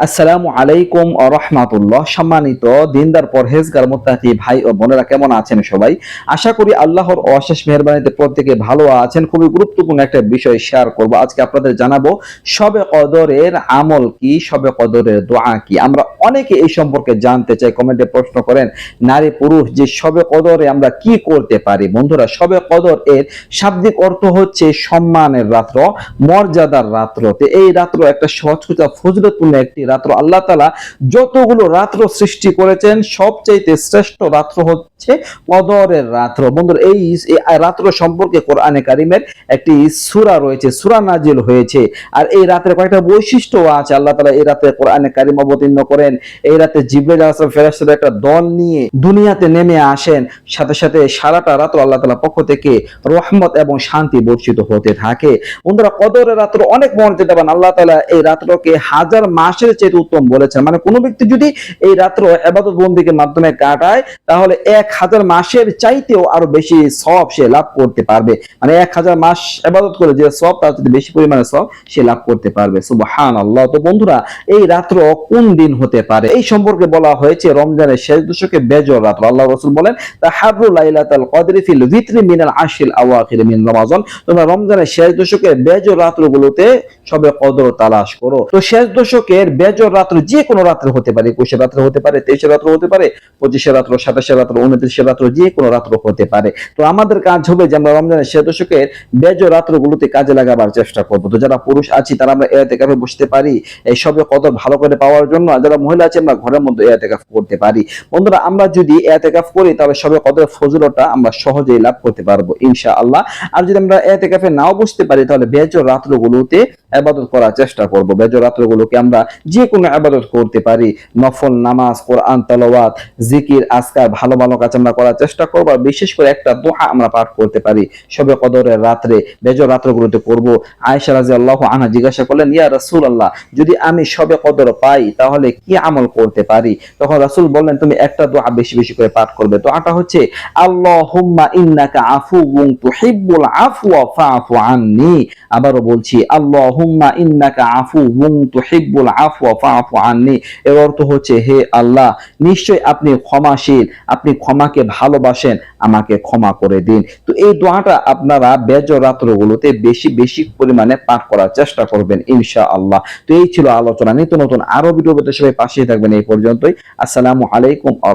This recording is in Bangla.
আসসালামু আলাইকুম রহমাতুল্লাহ। সম্মানিত দিনদার, পরহেজগার, মোত্তাকি ভাই ও বোনেরা, কেমন আছেন সবাই? আশা করি আল্লাহর অশেষ মেহরবানিতে প্রত্যেকে ভালো আছেন। খুবই গুরুত্বপূর্ণ একটা বিষয় শেয়ার করব। আজকে আপনাদের জানাব সবে কদরের আমল কি সবে কদরের দোয়া কি? আমরা অনেকে এই সম্পর্কে জানতে চাই, কমেন্টে প্রশ্ন করেন, নারী পুরুষ, যে সবে কদরে আমরা কি করতে পারি? বন্ধুরা সবে কদর এর শাব্দিক অর্থ হচ্ছে সম্মানের রাত্র, মর্যাদার রাত্র। এই রাত্র একটা সহজতা ফজলতপূর্ণ একটি রাত্র। আল্লাহ তালা যতগুলো রাত্র সৃষ্টি করেছেন, সবচাইতে শ্রেষ্ঠ রাত্র হচ্ছে কদরের রাত্র। বন্ধুরা, এই রাত্র সম্পর্কে কোরআনে কারিমের একটি সূরা রয়েছে, সূরা নাজিল হয়েছে। আর এই রাতের কয়েকটা বৈশিষ্ট্য আছে। আল্লাহ তালা এই রাতে কোরআনে কারিম অবতীর্ণ করেন। এই রাতে জিব্রাইল ফেরেশতাদের একটা দল নিয়ে দুনিয়াতে নেমে আসেন। সাথে সাথে সারাটা রাত্র আল্লাহ তালা পক্ষ থেকে রহমত এবং শান্তি বর্ষিত হতে থাকে। বন্ধুরা, কদরের রাত্র অনেক মর্যাদাবান। আল্লাহ তালা এই রাত্রকে হাজার মাসের চেয়ে উত্তম বলেছেন। মানে কোনো ব্যক্তি যদি এই রাত্র এবাদত বন্দিকে মাধ্যমে কাটায়, তাহলে এক হাজার মাসের চাইতেও আরও বেশি সব সে লাভ করতে পারবে। মানে এক হাজার মাস এবাদত করে যে সব তার যদি বেশি পরিমাণে সব সে লাভ করতে পারবে। সুবহান আল্লাহ তো বন্ধুরা, এই রাত্র কোন দিন হতে পারে? এই সম্পর্কে বলা হয়েছে, রমজানের শেষ দশকে বেজর রাত্র। আল্লাহ রসুল বলেন তাহাবু লাইলাতাল কদরি ফিল ভিতরি মিনাল আশিল আওয়াখির মিন রমাজন। তোমরা রমজানের শেষ দশকের বেজর রাত্রগুলোতে সবে কদর তালাশ করো। তো শেষ দশকের বেজর রাত্র যে কোনো রাত্রে হতে পারে, একুশে রাত্রে হতে পারে, তেইশে রাত্র হতে পারে, পঁচিশে রাত্র, সাতাশে রাত্র, উনত্রিশে রাত্র যে কোনো রাত্র হতে পারে। তো আমাদের কাজ হবে যে আমরা রমজানের শেষ দশকের বেজর রাত্রগুলোতে কাজে লাগাবার চেষ্টা করব। তো যারা পুরুষ আছি, তারা আমরা এতে কাপে বসতে পারি, এই সবে কদর ভালো করে পাওয়ার জন্য, আর যারা মহিলা আছে, আমরা ঘরের মধ্যে এতে কাপ করতে পারি। বন্ধুরা, আমরা যদি এতে কাপ করি, তাহলে সবে কত ফজলটা আমরা সহজেই লাভ করতে পারব ইনশা আল্লাহ আর যদি আমরা এতে কাপে নাও বসতে পারি, তাহলে বেজর রাত্রগুলোতে আবাদত করার চেষ্টা করব। বেজর রাত্রগুলোকে আমরা যে কোনো আবাদত করতে পারি। নফল, নামাজ, কোরআন, তালাওয়াত, জিকির, আজকার, ভালো ভালো কাজ আমরা করার চেষ্টা করব আর বিশেষ করে একটা দোহা আমরা পাঠ করতে পারি। সবে কদরের রাত্রে বেজর রাত্রগুলোতে করব আয়েশা রাজি আল্লাহ আনা জিজ্ঞাসা করলেন, ইয়া রাসূল আল্লাহ যদি আমি সবে কদর পাই, তাহলে কি আমল করতে পারি? তখন রাসূল বললেন, তুমি একটা দোয়া বেশি বেশি করে পাঠ করবে। তো দোয়াটা হচ্ছে, আল্লাহুম্মা ইন্নাকা আফুউন তুহিব্বুল আফওয়া ফাআফু আননি। আবারও বলছি আল্লাহুম্মা ইন্নাকা আফুউন তুহিব্বুল আফওয়া, ফাআফু আননি। এর অর্থ হচ্ছে, হে আল্লাহ, নিশ্চয় আপনি ক্ষমাশীল, আপনি ক্ষমাকে ভালোবাসেন, আমাকে ক্ষমা করে দিন। তো এই দোয়াটা আপনারা বেজর রাত্রগুলোতে বেশি বেশি পরিমাণে পাঠ করার চেষ্টা করবেন ইনশা আল্লাহ তো এই ছিল আলোচনা। নিত্য নতুন আরও ভিডিও সবাই পাশে থাকবেন। এই পর্যন্তই। আসসালামু আলাইকুম আ